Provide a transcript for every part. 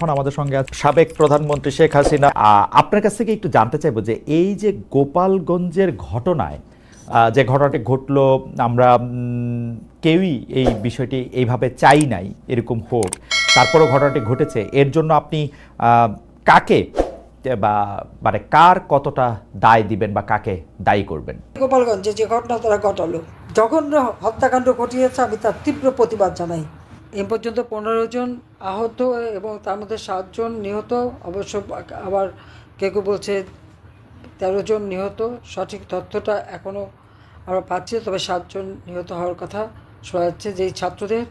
এখন আমাদের সঙ্গে সাবেক প্রধানমন্ত্রী শেখ হাসিনা। আপনার কাছ থেকে একটু জানতে চাইব যে এই যে গোপালগঞ্জের ঘটনায় যে ঘটনাটি ঘটলো, আমরা কেউই এই বিষয়টি এইভাবে চাই নাই, এরকম হোক। তারপরও ঘটনাটি ঘটেছে। এর জন্য আপনি কাকে, বা মানে কার কতটা দায় দিবেন বা কাকে দায়ী করবেন? গোপালগঞ্জে যে ঘটনা তারা ঘটালো, জঘন্য হত্যাকাণ্ড ঘটিয়েছে আমি তার তীব্র প্রতিবাদ জানাই। এ পর্যন্ত পনেরো জন আহত এবং তার মধ্যে সাতজন নিহত। অবশ্য আবার কেউ কেউ বলছে তেরো জন নিহত। সঠিক তথ্যটা এখনও আমরা পাচ্ছি, তবে সাতজন নিহত হওয়ার কথা শোনা যাচ্ছে। যেই ছাত্রদের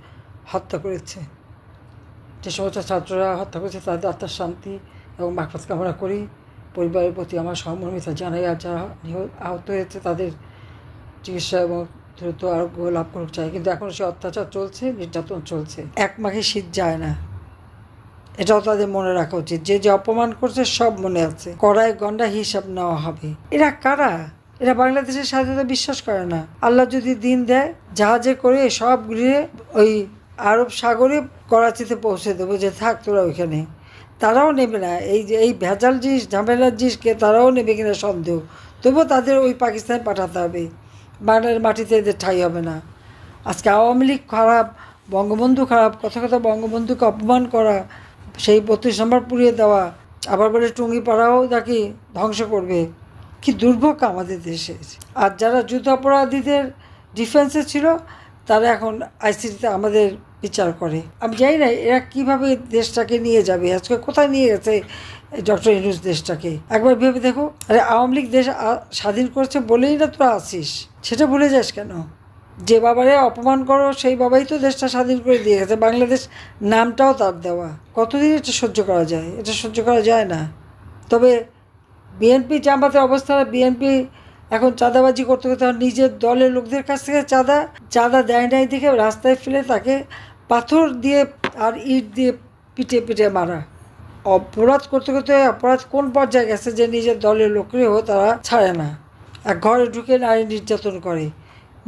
হত্যা করেছে, যে সমস্ত ছাত্ররা হত্যা করেছে, তাদের আত্মার শান্তি এবং মাকফাত কামনা করি। পরিবারের প্রতি আমার সহমর্মিতা জানাই, আর যারা নিহত আহত হয়েছে তাদের চিকিৎসা এবং দ্রুত আরোগ্য লাভ করুক চাই। কিন্তু এখন সে অত্যাচার চলছে, নির্যাতন চলছে। এক মাঘে শীত যায় না। এটাও তাদের মনে রাখা উচিত। যে যে অপমান করছে, সব মনে আছে। কড়াই গন্ডা হিসাব নেওয়া হবে। এরা কারা? এরা বাংলাদেশের স্বাধীনতা বিশ্বাস করে না। আল্লাহ যদি দিন দেয়, জাহাজে করে সব ঘুরিয়ে ওই আরব সাগরে করাচিতে পৌঁছে দেবো যে থাক তোরা ওইখানে। তারাও নেবে না। এই যে এই ভেজাল জিনিস, ঝামেলার জিনিসকে তারাও নেবে কিনা সন্দেহ। তবুও তাদের ওই পাকিস্তানে পাঠাতে হবে। বাংলার মাটিতে এদের ঠাই হবে না। আজকে আওয়ামী লীগ খারাপ, বঙ্গবন্ধু খারাপ, কথা কথা বঙ্গবন্ধুকে অপমান করা, সেই বত্রিশ নম্বর পুড়িয়ে দেওয়া, আবার বলে টুঙ্গি পাড়াও নাকি ধ্বংস করবে। কি দুর্ভোগ আমাদের দেশে। আর যারা যুদ্ধ অপরাধীদের ডিফেন্সে ছিল তারা এখন আইসিটিতে আমাদের বিচার করে। আমি জানি না এরা কীভাবে দেশটাকে নিয়ে যাবে, আজকে কোথায় নিয়ে গেছে ডক্টর ইনুস দেশটাকে? একবার ভেবে দেখো, আরে আওয়ামী লীগ দেশ স্বাধীন করেছে বলেই না তোরা আসিস। সেটা ভুলে যাস কেন? যে বাবারে অপমান করো, সেই বাবাই তো দেশটা স্বাধীন করে দিয়ে গেছে। বাংলাদেশ নামটাও তার দেওয়া। কতদিন এটা সহ্য করা যায়? এটা সহ্য করা যায় না। তবে বিএনপি জামাতের অবস্থা বিএনপি এখন চাঁদাবাজি করতে করতে নিজের দলের লোকদের কাছ থেকে চাঁদা চাঁদা দেয় নাই দেখে রাস্তায় ফেলে তাকে পাথর দিয়ে আর ইট দিয়ে পিটে পিটে মারা। অপরাধ করতে করতে অপরাধ কোন পর্যায়ে গেছে যে নিজের দলের লোকেও তারা ছাড়ে না? এক ঘরে ঢুকে নারী নির্যাতন করে।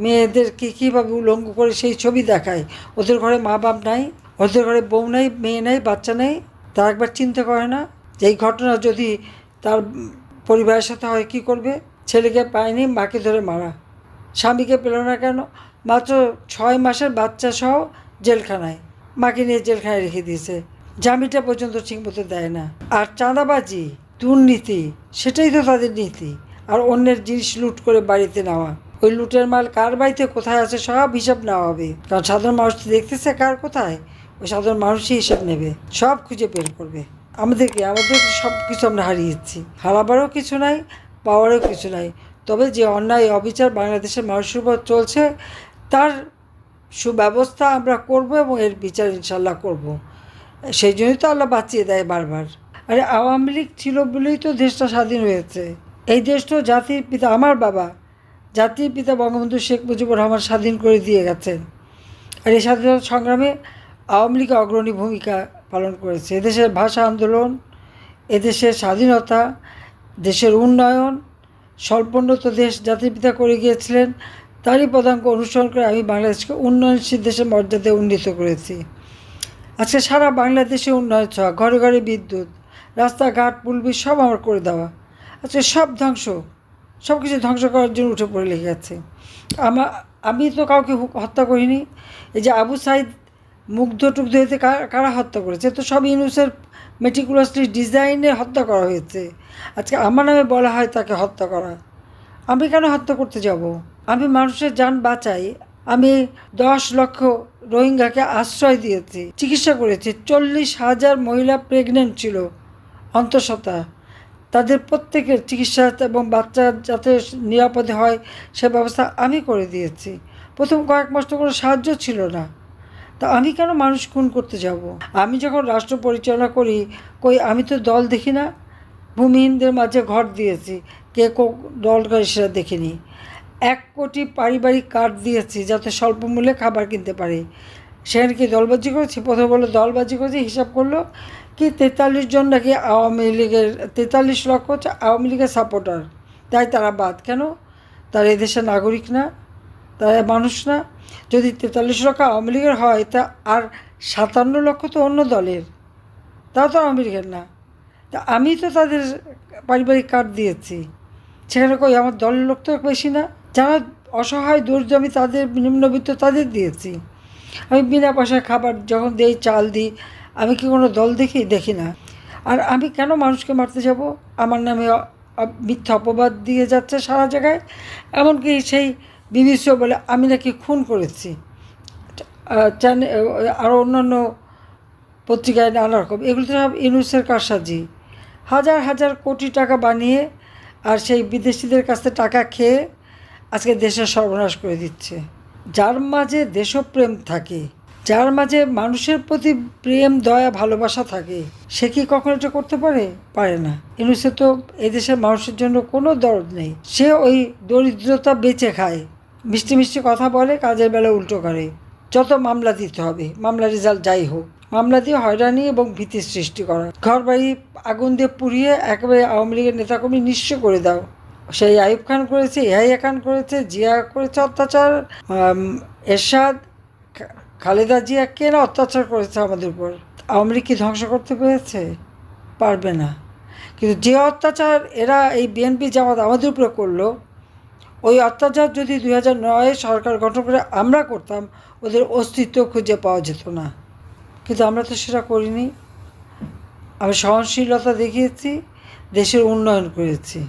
মেয়েদের মেয়েদেরকে কীভাবে উলঙ্গ করে সেই ছবি দেখায়? ওদের ঘরে মা বাপ নাই, ওদের ঘরে বউ নাই, মেয়ে নাই, বাচ্চা নেই? তারা একবার চিন্তা করে না যে এই ঘটনা যদি তার পরিবারের সাথে হয় কী করবে? ছেলেকে পায়নি, মাকে ধরে মারা। স্বামীকে পেল না কেন? মাত্র ছয় মাসের বাচ্চা সহ জেলখানায়। মাকে নিয়ে জেলখানায় রেখে দিয়েছে। জামিটা পর্যন্ত ঠিকমতো দেয় না। আর চাঁদাবাজি, দুর্নীতি, সেটাই তো তাদের নীতি। আর অন্যের জিনিস লুট করে বাড়িতে নেওয়া। ওই লুটের মাল কার বাড়িতে কোথায় আছে সব হিসাব নেওয়া হবে। কারণ সাধারণ মানুষ দেখতেছে কার কোথায়। ওই সাধারণ মানুষই হিসাব নেবে। সব খুঁজে বের করবে। আমাদেরকে, আমাদের সব কিছু আমরা হারিয়েছি। হারাবারও কিছু নাই পাওয়ারও কিছু নাই। তবে যে অন্যায় অবিচার বাংলাদেশের মানুষের উপর চলছে, তার সুব্যবস্থা আমরা করব এবং এর বিচার ইনশাল্লাহ করব। সেই জন্যই তো আল্লাহ বাঁচিয়ে দেয় বারবার। আরে আওয়ামী লীগ ছিল বলেই তো দেশটা স্বাধীন হয়েছে। এই দেশ তো জাতির পিতা, আমার বাবা, জাতির পিতা বঙ্গবন্ধু শেখ মুজিবুর রহমান স্বাধীন করে দিয়ে গেছেন। আর এই স্বাধীনতা সংগ্রামে আওয়ামী লীগ অগ্রণী ভূমিকা পালন করেছে। এদেশের ভাষা আন্দোলন, এদেশের স্বাধীনতা দেশের উন্নয়ন, স্বল্পোন্নত দেশ জাতির পিতা করে গিয়েছিলেন, তারই পদাঙ্ক অনুসরণ করে আমি বাংলাদেশকে উন্নয়নশীল দেশের মর্যাদায় উন্নীত করেছি। আজকে সারা বাংলাদেশে উন্নয়ন ছোঁয়া ঘরে ঘরে বিদ্যুৎ, রাস্তাঘাট, পুলবি সব আমার করে দেওয়া। আজকে সব ধ্বংস সব কিছু ধ্বংস করার জন্য উঠে পড়ে লেগে গেছে আমা আমি তো কাউকে হত্যা করিনি। এই যে আবু সাইদ মুগ্ধ টুগ্ধ কারা কারা হত্যা করেছে? তো সব ইউনুসের মেটিকুলাসলি ডিজাইনে হত্যা করা হয়েছে। আজকে আমার নামে বলা হয় তাকে হত্যা করা। আমি কেন হত্যা করতে যাব? আমি মানুষের যান বাঁচাই। আমি দশ লক্ষ রোহিঙ্গাকে আশ্রয় দিয়েছি, চিকিৎসা করেছি। চল্লিশ হাজার মহিলা প্রেগনেন্ট ছিল, অন্তঃসত্ত্বা। তাদের প্রত্যেকের চিকিৎসা এবং বাচ্চা যাতে নিরাপদে হয় সে ব্যবস্থা আমি করে দিয়েছি। প্রথম কয়েক মাস তো কোনো সাহায্য ছিল না। তা আমি কেন মানুষ খুন করতে যাব? আমি যখন রাষ্ট্র পরিচালনা করি, কই আমি তো দল দেখি না। ভূমিহীনদের মাঝে ঘর দিয়েছি। কে কো দল করে সেটা দেখিনি। এক কোটি পারিবারিক কার্ড দিয়েছি যাতে স্বল্প মূল্যে খাবার কিনতে পারে। সেখানে কি দলবাজি করেছি? প্রথমে বলল, দলবাজি করেছি, হিসাব করল। কি তেতাল্লিশ জন নাকি আওয়ামী লীগের, তেতাল্লিশ লক্ষ হচ্ছে আওয়ামী লীগের সাপোর্টার তাই তারা বাদ। কেন? তারা এদেশের নাগরিক না। তারা মানুষ না, যদি তেতাল্লিশ লক্ষ আওয়ামী লীগের হয়, তা আর সাতান্ন লক্ষ তো অন্য দলের। তাও তো আওয়ামী লীগের না। তা আমি তো তাদের পারিবারিক কার্ড দিয়েছি। সেখানে কই, আমার দলের লোক তো বেশি না। যারা অসহায় দরিদ্র আমি তাদের নিম্নবিত্ত তাদের দিয়েছি। আমি বিনা পয়সায় খাবার যখন দেই, চাল দিই, আমি কি কোনো দল দেখি? দেখি না। আর আমি কেন মানুষকে মারতে যাব? আমার নামে মিথ্যা অপবাদ দিয়ে যাচ্ছে সারা জায়গায়। এমনকি সেই বিবিসি বলে, আমি নাকি খুন করেছি। চ্যানে আরও অন্যান্য পত্রিকায় নানা রকম। এগুলো তো সব ইউনুসের কারসাজি। হাজার হাজার কোটি টাকা বানিয়ে আর সেই বিদেশিদের কাছ টাকা খেয়ে আজকে দেশের সর্বনাশ করে দিচ্ছে। যার মাঝে দেশপ্রেম থাকে, যার মাঝে মানুষের প্রতি প্রেম, দয়া, ভালোবাসা থাকে, সে কি কখনো এটা করতে পারে? পারে না। ইনুসে তো এদেশের মানুষের জন্য কোনো দরদ নেই। সে ওই দরিদ্রতা বেঁচে খায়। মিষ্টি মিষ্টি কথা বলে, কাজের বেলা উল্টো করে। যত মামলা দিতে হবে মামলা রেজাল্ট যাই হোক। মামলা দিয়ে হয়রানি এবং ভীতি সৃষ্টি করা। ঘর বাড়ি আগুন দিয়ে পুড়িয়ে একেবারে আওয়ামী লীগের নেতাকর্মী নিঃস্ব করে দাও। সেই আইব খান করেছে এহাইয়া খান করেছে, জিয়া করেছে অত্যাচার এরশাদ খালেদা জিয়া কে না অত্যাচার করেছে আমাদের উপর? আওয়ামী লীগ কি ধ্বংস করতে পেরেছে? পারবে না। কিন্তু যে অত্যাচার এরা এই বিএনপি জামাত আমাদের উপরে করল ওই অত্যাচার যদি দুই হাজার নয় সরকার গঠন করে আমরা করতাম, ওদের অস্তিত্ব খুঁজে পাওয়া যেত না। কিন্তু আমরা তো সেটা করিনি। আমি সহনশীলতা দেখিয়েছি, দেশের উন্নয়ন করেছি।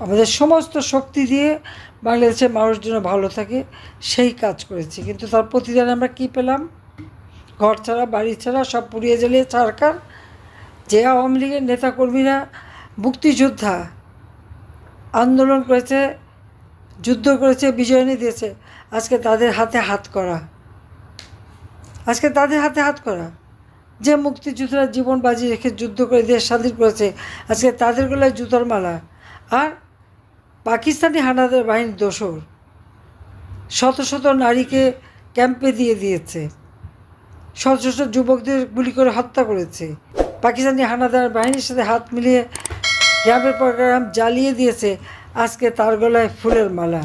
আমাদের সমস্ত শক্তি দিয়ে বাংলাদেশের মানুষ যেন ভালো থাকে, সেই কাজ করেছি। কিন্তু তার প্রতিদানে আমরা কি পেলাম? ঘর ছাড়া, বাড়ি ছাড়া, সব পুড়িয়ে জ্বালিয়ে সরকার যে আওয়ামী লীগের নেতাকর্মীরা মুক্তিযোদ্ধা আন্দোলন করেছে যুদ্ধ করেছে, বিজয় এনে দিয়েছে। আজকে তাদের হাতে হাত করা। আজকে তাদের হাতে হাত করা। যে মুক্তিযোদ্ধারা জীবন বাজি রেখে যুদ্ধ করে দেশ স্বাধীন করেছে, আজকে তাদের গলায় জুতোর মালা। আর পাকিস্তানি হানাদার বাহিনীর দোসর। শত শত নারীকে ক্যাম্পে দিয়ে দিয়েছে। শত শত যুবকদের গুলি করে হত্যা করেছে। পাকিস্তানি হানাদার বাহিনীর সাথে হাত মিলিয়ে গ্রামের পর গ্রাম জ্বালিয়ে দিয়েছে। আজকে তার গলায় ফুলের মালা।